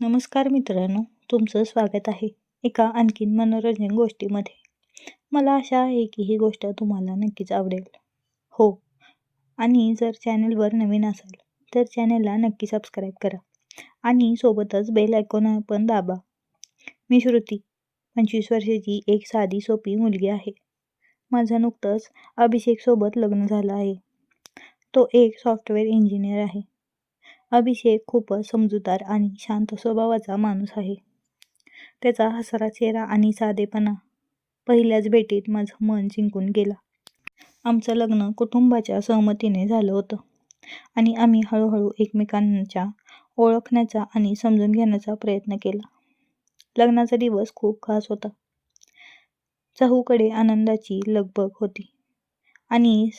नमस्कार मित्रांनो तुमचं स्वागत आहे एका आणखीन मनोरंजन गोष्टीमध्ये. मला आशा आहे की ही गोष्ट तुम्हाला नक्कीच आवडेल. हो आणि जर चॅनलवर नवीन असाल तर चॅनलला नक्की सबस्क्राईब करा आणि सोबतच बेल आयकॉन पण दाबा. मी श्रुती पंचवीस वर्षाची एक साधी सोपी मुलगी आहे. माझं नुकतंच अभिषेकसोबत लग्न झालं आहे. तो एक सॉफ्टवेअर इंजिनियर आहे. अभिषेक खूपच समजूतदार आणि शांत स्वभावाचा माणूस आहे. त्याचा हसरा चेहरा आणि साधेपणा पहिल्याच भेटीत माझं मन जिंकून गेला. आमचं लग्न कुटुंबाच्या सहमतीने झालं होतं आणि आम्ही हळूहळू एकमेकांच्या ओळखण्याचा आणि समजून घेण्याचा प्रयत्न केला. लग्नाचा दिवस खूप खास होता. चहूकडे आनंदाची लगबग होती आणि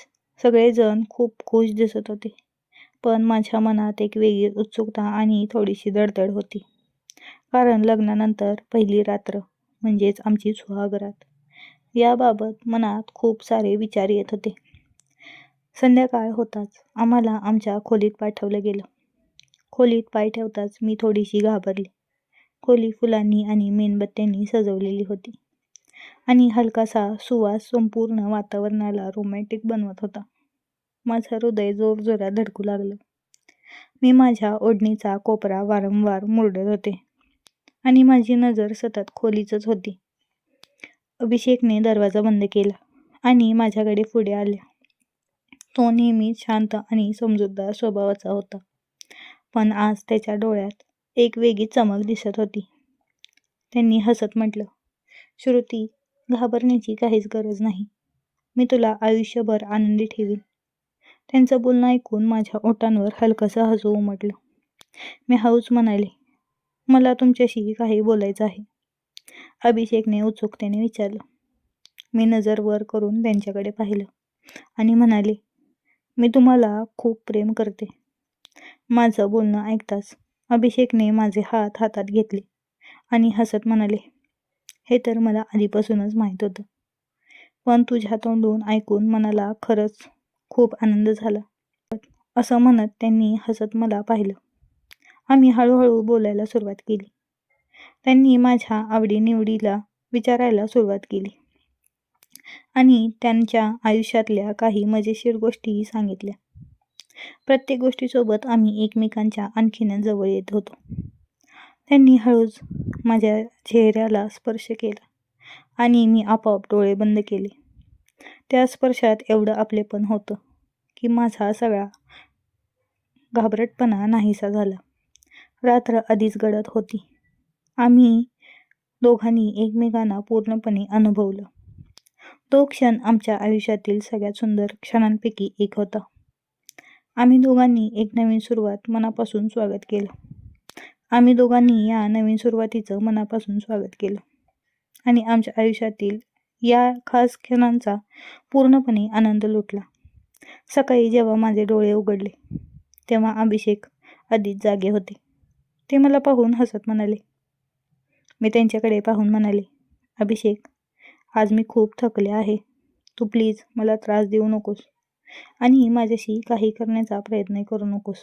सगळेजण खूप खुश दिसत होते. पण माझ्या मनात एक वेगळी उत्सुकता आणि थोडीशी दडदड होती. कारण लग्नानंतर पहिली रात्र म्हणजेच आमची सुहागरात याबाबत मनात खूप सारे विचार येत होते. संध्याकाळ होताच आम्हाला आमच्या खोलीत पाठवलं गेलं. खोलीत पाय ठेवताच मी थोडीशी घाबरली. खोली फुलांनी आणि मेणबत्त्यांनी सजवलेली होती. आणि हलकासा सुवास संपूर्ण वातावरणाला रोमॅन्टिक बनवत होता. माझं हृदय जोरजोरात धडकू लागलं. मी माझ्या ओढणीचा कोपरा वारंवार मुरडत होते आणि माझी नजर सतत खोलीचंच होती. अभिषेकने दरवाजा बंद केला आणि माझ्याकडे पुढे आल्या. तो नेहमीच शांत आणि समजूतदार स्वभावाचा होता पण आज त्याच्या डोळ्यात एक वेगळी चमक दिसत होती. त्यांनी हसत म्हटलं श्रुती घाबरण्याची काहीच गरज नाही. मी तुला आयुष्यभर आनंदी ठेवीन. त्यांचं बोलणं ऐकून माझ्या ओठांवर हलकंसं हसू उमटलं. मी हळूच म्हणाले मला तुमच्याशी काही बोलायचं आहे. अभिषेकने उत्सुकतेने विचारलं. मी नजर वर करून त्यांच्याकडे पाहिलं आणि म्हणाले मी तुम्हाला खूप प्रेम करते. माझं बोलणं ऐकताच अभिषेकने माझे हात हातात घेतले आणि हसत म्हणाले हे तर मला आधीपासूनच माहीत होतं. पण तुझ्या तोंडून ऐकून मनाला खरंच खूप आनंद झाला. असं म्हणत त्यांनी हसत मला पाहिलं. आम्ही हळूहळू बोलायला सुरुवात केली. त्यांनी माझ्या आवडीनिवडीला विचारायला सुरुवात केली. आणि त्यांच्या आयुष्यातल्या काही मजेशीर गोष्टीही सांगितल्या. प्रत्येक गोष्टीसोबत आम्ही एकमेकांच्या आणखीन जवळ येत होतो. त्यांनी हळूच माझ्या चेहऱ्याला स्पर्श केला आणि मी आपोआप डोळे बंद केले. त्या स्पर्शात एवढं आपलेपण होतं की माझा सगळा घाबरटपणा नाहीसा झाला. रात्र आधीच गडद होती. आम्ही दोघांनी एकमेकांना पूर्णपणे अनुभवलं. तो क्षण आमच्या आयुष्यातील सगळ्यात सुंदर क्षणांपैकी एक होता. आम्ही दोघांनी एक नवीन सुरुवात मनापासून स्वागत केलं. आम्ही दोघांनी या नवीन सुरुवातीचं मनापासून स्वागत केलं. आणि आमच्या आयुष्यातील या खास क्षणांचा पूर्णपणे आनंद लुटला. सकाळी जेव्हा माझे डोळे उघडले तेव्हा अभिषेक आधीच जागे होते. ते मला पाहून हसत म्हणाले. मी त्यांच्याकडे पाहून म्हणाले अभिषेक आज मी खूप थकले आहे. तू प्लीज मला त्रास देऊ नकोस आणि माझ्याशी काही करण्याचा प्रयत्न करू नकोस.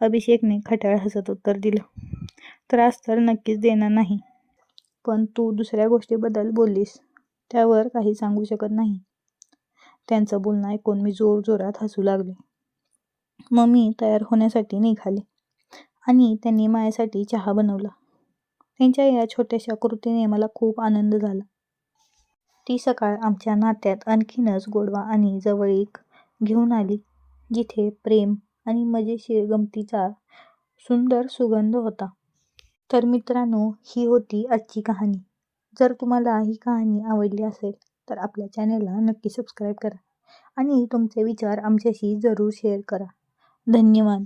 अभिषेकने खट्याळ हसत उत्तर दिलं. त्रास तर नक्कीच देणार नाही पण तू दुसऱ्या गोष्टीबद्दल बोललीस. त्यावर काही सांगू शकत नाही. त्यांचं बोलणं ऐकून मी जोरजोरात हसू लागले. मग मी तयार होण्यासाठी निघाले आणि त्यांनी माझ्यासाठी चहा बनवला. त्यांच्या या छोट्याशा कृतीने मला खूप आनंद झाला. ती सकाळ आमच्या नात्यात आणखीनच गोडवा आणि जवळीक घेऊन आली जिथे प्रेम आणि मजेशीर गमतीचा सुंदर सुगंध होता. तर मित्रांनो ही होती आजची कहाणी. जर तुम्हाला ही कहाणी आवडली असेल तर आपल्या चॅनेलला नक्की सबस्क्राईब करा आणि तुमचे विचार आमच्याशी जरूर शेअर करा. धन्यवाद.